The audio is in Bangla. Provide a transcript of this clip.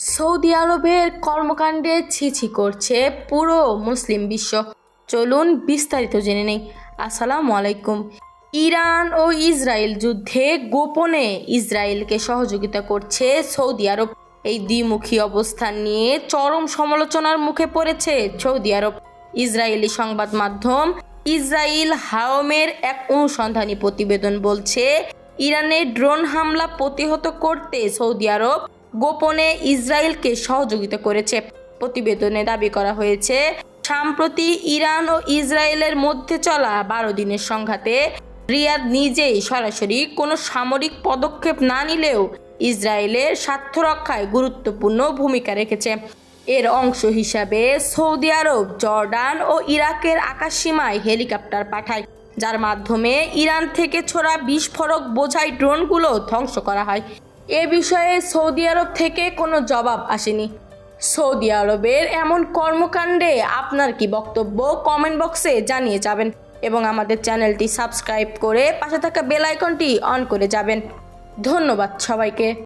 সৌদি আরবের কর্মকাণ্ডে ছিছি করছে পুরো মুসলিম বিশ্ব। চলুন বিস্তারিত জেনে নেই। আসসালামু আলাইকুম। ইরান ও ইসরায়েল যুদ্ধে গোপনে ইসরায়েলকে সহযোগিতা করছে সৌদি আরব। এই দ্বিমুখী অবস্থান নিয়ে চরম সমালোচনার মুখে পড়েছে সৌদি আরব। ইসরায়েলি সংবাদ মাধ্যম ইসরায়েল হাওমের এক অনুসন্ধানী প্রতিবেদন বলছে ইরানের ড্রোন হামলা প্রতিহত করতে সৌদি আরব গোপনে ইসরায়েলকে সহযোগিতা করেছে। প্রতিবেদনে দাবি করা হয়েছে, সম্প্রতি ইরান ও ইসরায়েলের মধ্যে চলা বারো দিনের সংঘাতে রিয়াদ নিজেই সরাসরি কোনো সামরিক পদক্ষেপ না নিলেও ইসরায়েলের স্বার্থ রক্ষায় গুরুত্বপূর্ণ ভূমিকা রেখেছে। এর অংশ হিসাবে সৌদি আরব, জর্ডান ও ইরাকের আকাশসীমায় হেলিকপ্টার পাঠায়, যার মাধ্যমে ইরান থেকে ছোড়া বিস্ফোরক বোঝাই ড্রোনগুলো ধ্বংস করা হয়। এ বিষয়ে সৌদি আরব থেকে কোনো জবাব আসেনি। সৌদি আরবের এমন কর্মকাণ্ডে আপনার কি বক্তব্য কমেন্ট বক্সে জানিয়ে যাবেন এবং আমাদের চ্যানেলটি সাবস্ক্রাইব করে পাশে থাকা বেল আইকনটি অন করে যাবেন। ধন্যবাদ সবাইকে।